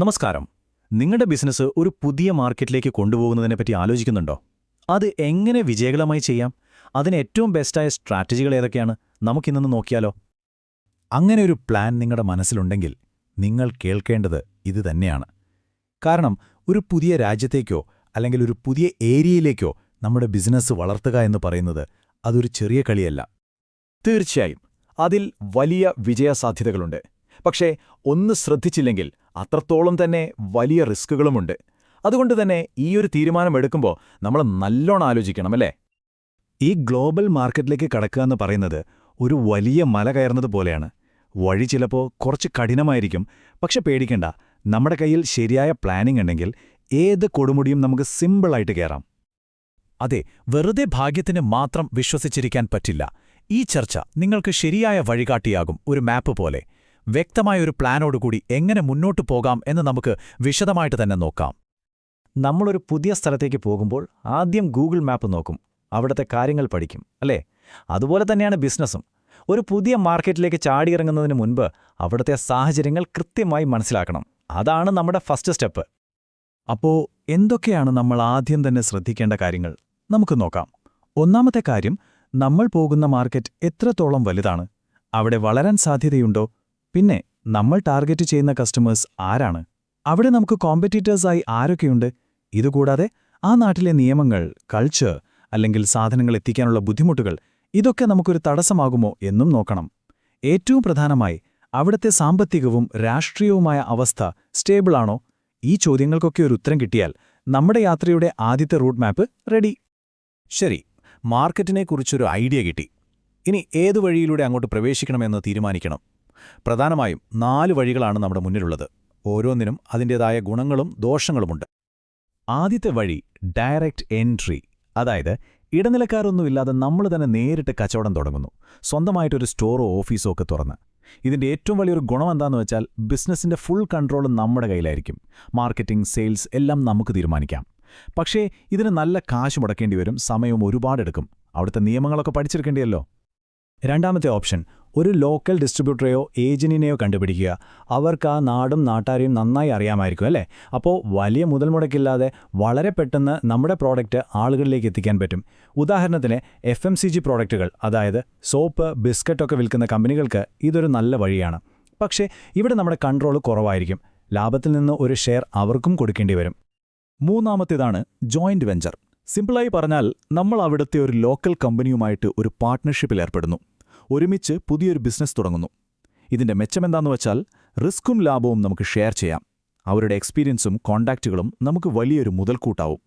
നമസ്കാരം. നിങ്ങളുടെ ബിസിനസ് ഒരു പുതിയ മാർക്കറ്റിലേക്ക് കൊണ്ടുപോകുന്നതിനെ പറ്റി ആലോചിക്കുന്നുണ്ടോ? അത് എങ്ങനെ വിജയകരമായി ചെയ്യാം? അതിന് ഏറ്റവും ബെസ്റ്റായ സ്ട്രാറ്റജികൾ ഏതൊക്കെയാണ്? നമുക്കിന്നു നോക്കിയാലോ. അങ്ങനെ ഒരു പ്ലാൻ നിങ്ങളുടെ മനസ്സിലുണ്ടെങ്കിൽ നിങ്ങൾ കേൾക്കേണ്ടത് ഇത് തന്നെയാണ്. കാരണം ഒരു പുതിയ രാജ്യത്തേക്കോ അല്ലെങ്കിൽ ഒരു പുതിയ ഏരിയയിലേക്കോ നമ്മുടെ ബിസിനസ് വളർത്തുക എന്ന് പറയുന്നത് അതൊരു ചെറിയ കളിയല്ല. തീർച്ചയായും അതിൽ വലിയ വിജയസാധ്യതകളുണ്ട്. പക്ഷേ ഒന്ന് ശ്രദ്ധിച്ചില്ലെങ്കിൽ അത്രത്തോളം തന്നെ വലിയ റിസ്കുകളുമുണ്ട് അതുകൊണ്ട് തന്നെ ഈ ഒരു തീരുമാനം എടുക്കുമ്പോൾ നമ്മൾ നല്ലോണം ആലോചിക്കണം അല്ലേ? ഈ ഗ്ലോബൽ മാർക്കറ്റിലേക്ക് കടക്കുക എന്ന് പറയുന്നത് ഒരു വലിയ മല കയറുന്നത് പോലെയാണ്. വഴി ചിലപ്പോൾ കുറച്ച് കഠിനമായിരിക്കും. പക്ഷെ പേടിക്കണ്ട. നമ്മുടെ കയ്യിൽ ശരിയായ പ്ലാനിംഗ് ഉണ്ടെങ്കിൽ ഏത് കൊടുമുടിയും നമുക്ക് സിമ്പിളായിട്ട് കയറാം. അതെ വെറുതെ ഭാഗ്യത്തിന് മാത്രം വിശ്വസിച്ചിരിക്കാൻ പറ്റില്ല. ഈ ചർച്ച നിങ്ങൾക്ക് ശരിയായ വഴികാട്ടിയാകും ഒരു മാപ്പ് പോലെ. വ്യക്തമായൊരു പ്ലാനോടുകൂടി എങ്ങനെ മുന്നോട്ട് പോകാം എന്ന് നമുക്ക് വിശദമായിട്ട് തന്നെ നോക്കാം. നമ്മളൊരു പുതിയ സ്ഥലത്തേക്ക് പോകുമ്പോൾ ആദ്യം ഗൂഗിൾ മാപ്പ് നോക്കും. അവിടുത്തെ കാര്യങ്ങൾ പഠിക്കും അല്ലേ? അതുപോലെ തന്നെയാണ് ബിസിനസ്സും. ഒരു പുതിയ മാർക്കറ്റിലേക്ക് ചാടിയിറങ്ങുന്നതിന് മുൻപ് അവിടുത്തെ സാഹചര്യങ്ങൾ കൃത്യമായി മനസ്സിലാക്കണം. അതാണ് നമ്മുടെ ഫസ്റ്റ് സ്റ്റെപ്പ്. അപ്പോ എന്തൊക്കെയാണ് നമ്മൾ ആദ്യം തന്നെ ശ്രദ്ധിക്കേണ്ട കാര്യങ്ങൾ? നമുക്ക് നോക്കാം. ഒന്നാമത്തെ കാര്യം നമ്മൾ പോകുന്ന മാർക്കറ്റ് എത്രത്തോളം വലുതാണ്? അവിടെ വളരാൻ സാധ്യതയുണ്ടോ? പിന്നെ നമ്മൾ ടാർഗറ്റ് ചെയ്യുന്ന കസ്റ്റമേഴ്സ് ആരാണ്? അവിടെ നമുക്ക് കോമ്പറ്റീറ്റേഴ്സായി ആരൊക്കെയുണ്ട്? ഇതുകൂടാതെ ആ നാട്ടിലെ നിയമങ്ങൾ കൾച്ചർ അല്ലെങ്കിൽ സാധനങ്ങൾ എത്തിക്കാനുള്ള ബുദ്ധിമുട്ടുകൾ ഇതൊക്കെ നമുക്കൊരു തടസ്സമാകുമോ എന്നും നോക്കണം. ഏറ്റവും പ്രധാനമായി അവിടുത്തെ സാമ്പത്തികവും രാഷ്ട്രീയവുമായ അവസ്ഥ സ്റ്റേബിളാണോ ഈ ചോദ്യങ്ങൾക്കൊക്കെ ഒരു ഉത്തരം കിട്ടിയാൽ നമ്മുടെ യാത്രയുടെ ആദ്യത്തെ റൂട്ട് മാപ്പ് റെഡി ശരി മാർക്കറ്റിനെക്കുറിച്ചൊരു ഐഡിയ കിട്ടി. ഇനി ഏതു വഴിയിലൂടെ അങ്ങോട്ട് പ്രവേശിക്കണമെന്ന് തീരുമാനിക്കണം? പ്രധാനമായും നാല് വഴികളാണ് നമ്മുടെ മുന്നിലുള്ളത്. ഓരോന്നിനും അതിന്റേതായ ഗുണങ്ങളും ദോഷങ്ങളുമുണ്ട്. ആദ്യത്തെ വഴി ഡയറക്റ്റ് എൻട്രി. അതായത് ഇടനിലക്കാരൊന്നുമില്ലാതെ നമ്മൾ തന്നെ നേരിട്ട് കച്ചവടം തുടങ്ങുന്നു. സ്വന്തമായിട്ടൊരു സ്റ്റോറോ ഓഫീസോ ഒക്കെ തുറന്ന്. ഇതിന്റെ ഏറ്റവും വലിയൊരു ഗുണം എന്താന്ന് വെച്ചാൽ ബിസിനസ്സിന്റെ ഫുൾ കൺട്രോൾ നമ്മുടെ കയ്യിലായിരിക്കും. മാർക്കറ്റിംഗ് സെയിൽസ് എല്ലാം നമുക്ക് തീരുമാനിക്കാം. പക്ഷേ ഇതിന് നല്ല കാശ് മുടക്കേണ്ടി വരും സമയവും ഒരുപാടെടുക്കും. അവിടുത്തെ നിയമങ്ങളൊക്കെ പഠിച്ചെടുക്കേണ്ടിയല്ലോ. രണ്ടാമത്തെ ഓപ്ഷൻ ഒരു ലോക്കൽ ഡിസ്ട്രിബ്യൂട്ടറെയോ ഏജന്റിനെയോ കണ്ടുപിടിക്കുക. അവർക്ക് ആ നാടും നാട്ടാരെയും നന്നായി അറിയാമായിരിക്കും അല്ലേ? അപ്പോൾ വലിയ മുതൽ മുടക്കില്ലാതെ വളരെ പെട്ടെന്ന് നമ്മുടെ പ്രോഡക്റ്റ് ആളുകളിലേക്ക് എത്തിക്കാൻ പറ്റും. ഉദാഹരണത്തിന് എഫ് എം സി ജി പ്രോഡക്റ്റുകൾ അതായത് സോപ്പ് ബിസ്ക്കറ്റൊക്കെ വിൽക്കുന്ന കമ്പനികൾക്ക് ഇതൊരു നല്ല വഴിയാണ്. പക്ഷേ ഇവിടെ നമ്മുടെ കൺട്രോൾ കുറവായിരിക്കും. ലാഭത്തിൽ നിന്ന് ഒരു ഷെയർ അവർക്കും കൊടുക്കേണ്ടി വരും. മൂന്നാമത്തേതാണ് ജോയിന്റ് വെഞ്ചർ സിമ്പിളായി പറഞ്ഞാൽ നമ്മൾ അവിടുത്തെ ഒരു ലോക്കൽ കമ്പനിയുമായിട്ട് ഒരു പാർട്ട്ണർഷിപ്പിൽ ഏർപ്പെടുന്നു. ഒരുമിച്ച് പുതിയൊരു ബിസിനസ് തുടങ്ങുന്നു. ഇതിന്റെ മെച്ചമെന്താന്ന് വെച്ചാൽ റിസ്ക്കും ലാഭവും നമുക്ക് ഷെയർ ചെയ്യാം. അവരുടെ എക്സ്പീരിയൻസും കോണ്ടാക്റ്റുകളും നമുക്ക് വലിയൊരു മുതൽക്കൂട്ടാവും.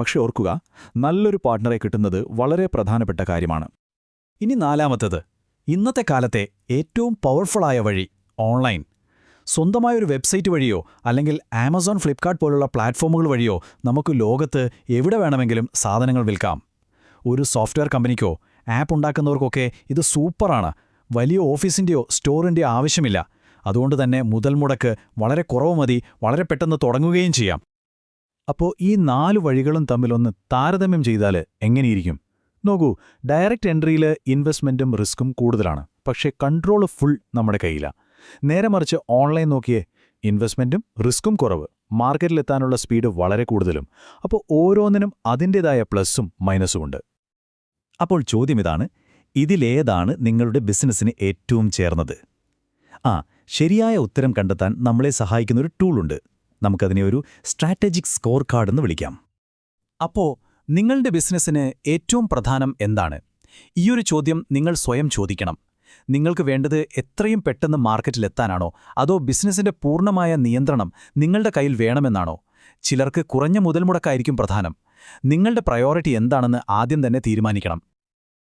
പക്ഷേ ഓർക്കുക നല്ലൊരു പാർട്ട്ണറെ കിട്ടുന്നത് വളരെ പ്രധാനപ്പെട്ട കാര്യമാണ്. ഇനി നാലാമത്തത് ഇന്നത്തെ കാലത്തെ ഏറ്റവും പവർഫുള്ളായ വഴി ഓൺലൈൻ. സ്വന്തമായൊരു വെബ്സൈറ്റ് വഴിയോ അല്ലെങ്കിൽ ആമസോൺ ഫ്ലിപ്കാർട്ട് പോലുള്ള പ്ലാറ്റ്ഫോമുകൾ വഴിയോ നമുക്ക് ലോകത്ത് എവിടെ വേണമെങ്കിലും സാധനങ്ങൾ വിൽക്കാം. ഒരു സോഫ്റ്റ്വെയർ കമ്പനിക്കോ ആപ്പ് ഉണ്ടാക്കുന്നവർക്കൊക്കെ ഇത് സൂപ്പറാണ്. വലിയ ഓഫീസിന്റെയോ സ്റ്റോറിന്റെയോ ആവശ്യമില്ല. അതുകൊണ്ട് തന്നെ മുതൽ മുടക്ക് വളരെ കുറവ് മതി. വളരെ പെട്ടെന്ന് തുടങ്ങുകയും ചെയ്യാം. അപ്പോൾ ഈ നാല് വഴികളും തമ്മിലൊന്ന് താരതമ്യം ചെയ്താൽ എങ്ങനെയിരിക്കും? നോക്കൂ ഡയറക്റ്റ് എൻട്രിയിൽ ഇൻവെസ്റ്റ്മെന്റും റിസ്ക്കും കൂടുതലാണ്. പക്ഷേ കൺട്രോൾ ഫുൾ നമ്മുടെ കയ്യിലാണ് നേരെ മറിച്ച് ഓൺലൈൻ നോക്കിയേ ഇൻവെസ്റ്റ്മെന്റും റിസ്ക്കും കുറവ്. മാർക്കറ്റിലെത്താനുള്ള സ്പീഡ് വളരെ കൂടുതലും. അപ്പോൾ ഓരോന്നിനും അതിന്റേതായ പ്ലസ്സും മൈനസുമുണ്ട് അപ്പോൾ ചോദ്യമിതാണ് ഇതിലേതാണ് നിങ്ങളുടെ ബിസിനസ്സിന് ഏറ്റവും ചേർന്നത്? ആ ശരിയായ ഉത്തരം കണ്ടെത്താൻ നമ്മളെ സഹായിക്കുന്ന സഹായിക്കുന്നൊരു ടൂളുണ്ട് നമുക്കതിനെ ഒരു സ്ട്രാറ്റജിക് സ്കോർ കാർഡ് എന്ന് വിളിക്കാം. അപ്പോൾ നിങ്ങളുടെ ബിസിനസ്സിന് ഏറ്റവും പ്രധാനം എന്താണ്? ഈയൊരു ചോദ്യം നിങ്ങൾ സ്വയം ചോദിക്കണം. നിങ്ങൾക്ക് വേണ്ടത് എത്രയും പെട്ടെന്ന് മാർക്കറ്റിലെത്താനാണോ അതോ ബിസിനസ്സിന്റെ പൂർണമായ നിയന്ത്രണം നിങ്ങളുടെ കയ്യിൽ വേണമെന്നാണോ? ചിലർക്ക് കുറഞ്ഞ മുതൽമുടക്കായിരിക്കും പ്രധാനം. നിങ്ങളുടെ പ്രയോറിറ്റി എന്താണെന്ന് ആദ്യം തന്നെ തീരുമാനിക്കണം.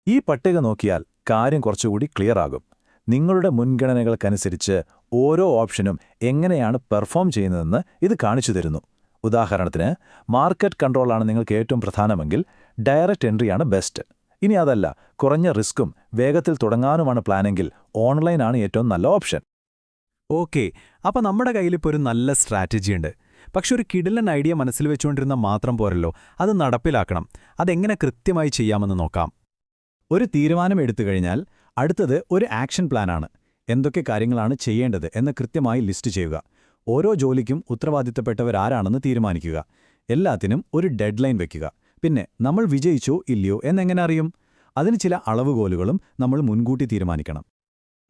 ഈ പട്ടിക നോക്കിയാൽ കാര്യം കുറച്ചുകൂടി ക്ലിയർ ആകും. നിങ്ങളുടെ മുൻഗണനകൾക്കനുസരിച്ച് ഓരോ ഓപ്ഷനും എങ്ങനെയാണ് പെർഫോം ചെയ്യുന്നതെന്ന് ഇത് കാണിച്ചു തരുന്നു. ഉദാഹരണത്തിന് മാർക്കറ്റ് കൺട്രോളാണ് നിങ്ങൾക്ക് ഏറ്റവും പ്രധാനമെങ്കിൽ ഡയറക്റ്റ് എൻട്രിയാണ് ബെസ്റ്റ് ഇനി അതല്ല കുറഞ്ഞ റിസ്ക്കും വേഗത്തിൽ തുടങ്ങാനുമാണ് പ്ലാനെങ്കിൽ ഓൺലൈനാണ് ഏറ്റവും നല്ല ഓപ്ഷൻ ഓക്കെ അപ്പോൾ നമ്മുടെ കയ്യിലിപ്പോൾ ഒരു നല്ല സ്ട്രാറ്റജിയുണ്ട് പക്ഷെ ഒരു കിടിലൻ ഐഡിയ മനസ്സിൽ വെച്ചുകൊണ്ടിരുന്ന മാത്രം പോരല്ലോ. അത് നടപ്പിലാക്കണം. അതെങ്ങനെ കൃത്യമായി ചെയ്യാമെന്ന് നോക്കാം. ഒരു തീരുമാനം എടുത്തു കഴിഞ്ഞാൽ അടുത്തത് ഒരു ആക്ഷൻ പ്ലാനാണ്. എന്തൊക്കെ കാര്യങ്ങളാണ് ചെയ്യേണ്ടത് എന്ന് കൃത്യമായി ലിസ്റ്റ് ചെയ്യുക. ഓരോ ജോലിക്കും ഉത്തരവാദിത്തപ്പെട്ടവരാരാണെന്ന് തീരുമാനിക്കുക. എല്ലാത്തിനും ഒരു ഡെഡ് ലൈൻ വയ്ക്കുക പിന്നെ നമ്മൾ വിജയിച്ചോ ഇല്ലയോ എന്നെങ്ങനെ അറിയും? അതിന് ചില അളവുകോലുകളും നമ്മൾ മുൻകൂട്ടി തീരുമാനിക്കണം.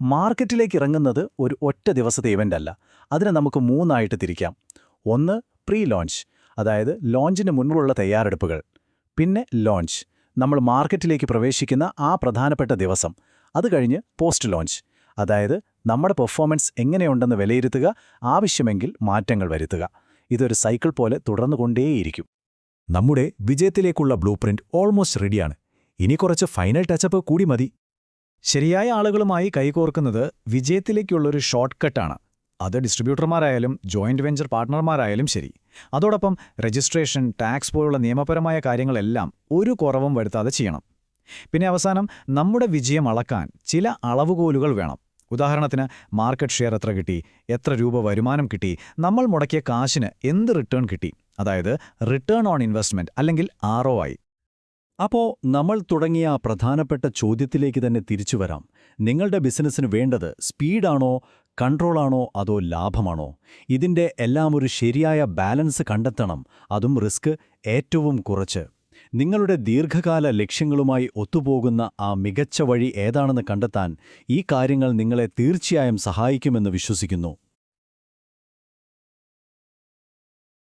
മാർക്കറ്റിലേക്ക് ഇറങ്ങുന്നത് ഒരു ഒറ്റ ദിവസത്തെ ഇവന്റല്ല അതിനെ നമുക്ക് മൂന്നായിട്ട് തിരിക്കാം. ഒന്ന് പ്രീ ലോഞ്ച് അതായത് ലോഞ്ചിന് മുൻപുള്ള തയ്യാറെടുപ്പുകൾ. പിന്നെ ലോഞ്ച് നമ്മൾ മാർക്കറ്റിലേക്ക് പ്രവേശിക്കുന്ന ആ പ്രധാനപ്പെട്ട ദിവസം. അത് കഴിഞ്ഞ് പോസ്റ്റ് ലോഞ്ച് അതായത് നമ്മുടെ പെർഫോമൻസ് എങ്ങനെയുണ്ടെന്ന് വിലയിരുത്തുക ആവശ്യമെങ്കിൽ മാറ്റങ്ങൾ വരുത്തുക. ഇതൊരു സൈക്കിൾ പോലെ തുടർന്നുകൊണ്ടേയിരിക്കും. നമ്മുടെ വിജയത്തിലേക്കുള്ള ബ്ലൂ ഓൾമോസ്റ്റ് റെഡിയാണ് ഇനി കുറച്ച് ഫൈനൽ ടച്ചപ്പ് കൂടി മതി. ശരിയായ ആളുകളുമായി കൈകോർക്കുന്നത് വിജയത്തിലേക്കുള്ളൊരു ഷോർട്ട് കട്ടാണ് അത് ഡിസ്ട്രിബ്യൂട്ടർമാരായാലും ജോയിന്റ് വെഞ്ചർ പാർട്ട്ണർമാരായാലും ശരി. അതോടൊപ്പം രജിസ്ട്രേഷൻ ടാക്സ് പോലുള്ള നിയമപരമായ കാര്യങ്ങളെല്ലാം ഒരു കുറവും വരുത്താതെ ചെയ്യണം. പിന്നെ അവസാനം നമ്മുടെ വിജയം അളക്കാൻ ചില അളവുകോലുകൾ വേണം. ഉദാഹരണത്തിന് മാർക്കറ്റ് ഷെയർ എത്ര കിട്ടി എത്ര രൂപ വരുമാനം കിട്ടി നമ്മൾ മുടക്കിയ കാശിന് എന്ത് റിട്ടേൺ കിട്ടി? അതായത് റിട്ടേൺ ഓൺ ഇൻവെസ്റ്റ്മെന്റ് അല്ലെങ്കിൽ ആർ ഒ ഐ അപ്പോ നമ്മൾ തുടങ്ങിയ ആ പ്രധാനപ്പെട്ട ചോദ്യത്തിലേക്ക് തന്നെ തിരിച്ചു വരാം. നിങ്ങളുടെ ബിസിനസ്സിന് വേണ്ടത് സ്പീഡാണോ കൺട്രോളാണോ അതോ ലാഭമാണോ? ഇതിന്റെ എല്ലാം ഒരു ശരിയായ ബാലൻസ് കണ്ടെത്തണം. അതും റിസ്ക് ഏറ്റവും കുറച്ച്. നിങ്ങളുടെ ദീർഘകാല ലക്ഷ്യങ്ങളുമായി ഒത്തുപോകുന്ന ആ മികച്ച വഴി ഏതാണെന്ന് കണ്ടെത്താൻ ഈ കാര്യങ്ങൾ നിങ്ങളെ തീർച്ചയായും സഹായിക്കുമെന്ന് വിശ്വസിക്കുന്നു.